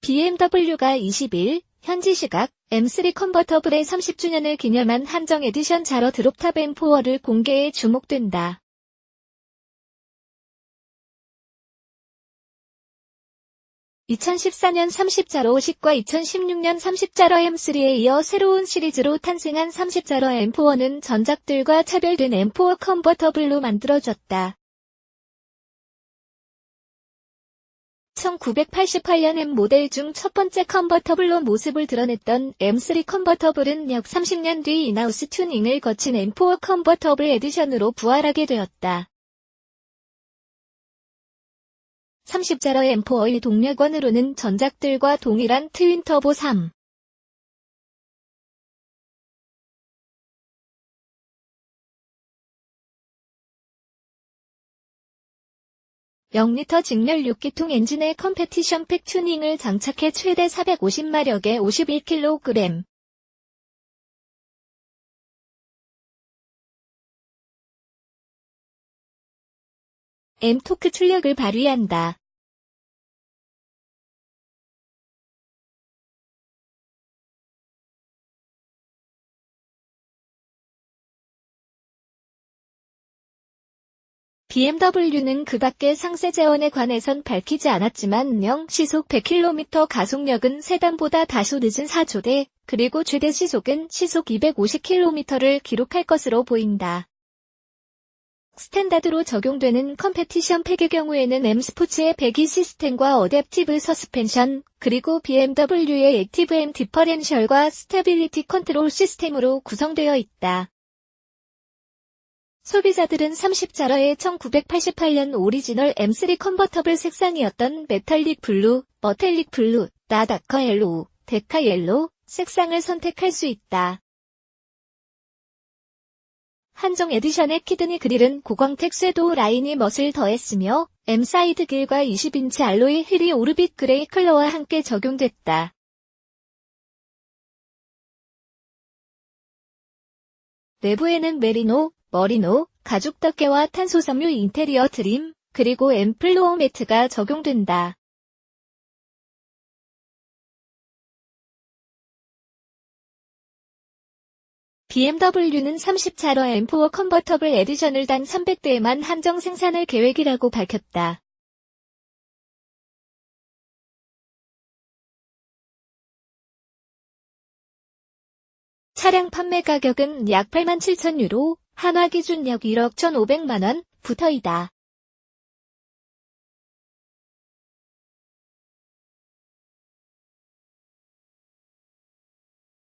BMW가 20일 현지 시각 M3 컨버터블의 30주년을 기념한 한정 에디션 자러 드롭탑 M4를 공개에 주목된다. (2014년 30자로 10과 2016년 30자로 M3에 이어 새로운 시리즈로 탄생한 30자로 M4는 전작들과 차별된 M4 컨버터블로 만들어졌다. 1988년 M 모델 중 첫 번째 컨버터블로 모습을 드러냈던 M3 컨버터블은 약 30년 뒤 인하우스 튜닝을 거친 M4 컨버터블 에디션으로 부활하게 되었다. 30자러 M4의 동력원으로는 전작들과 동일한 트윈터보 3, 0리터 직렬 6기통 엔진에 컴페티션 팩 튜닝을 장착해 최대 450마력에 51kg, M 토크 출력을 발휘한다. BMW는 그 밖의 상세 재원에 관해선 밝히지 않았지만 0 시속 100km 가속력은 세단보다 다소 늦은 4초대, 그리고 최대 시속은 시속 250km를 기록할 것으로 보인다. 스탠다드로 적용되는 컴페티션 팩의 경우에는 M 스포츠의 배기 시스템과 어댑티브 서스펜션, 그리고 BMW의 액티브 M 디퍼렌셜과 스테빌리티 컨트롤 시스템으로 구성되어 있다. 소비자들은 30자러의 1988년 오리지널 M3 컨버터블 색상이었던 메탈릭 블루, 머텔릭 블루, 나다커 옐로우, 데카 옐로우 색상을 선택할 수 있다. 한정 에디션의 키드니 그릴은 고광택 쇄도 라인이 멋을 더했으며 M 사이드 길과 20인치 알로이 휠이 오르빗 그레이 컬러와 함께 적용됐다. 내부에는 메리노, 머리노, 가죽 덮개와 탄소섬유 인테리어 트림, 그리고 앰플로어 매트가 적용된다. BMW는 30차로 M4 컨버터블 에디션을 단 300대에만 한정 생산할 계획이라고 밝혔다. 차량 판매 가격은 약 8만 7천 유로, 한화 기준 약 1억 1,500만 원, 부터이다.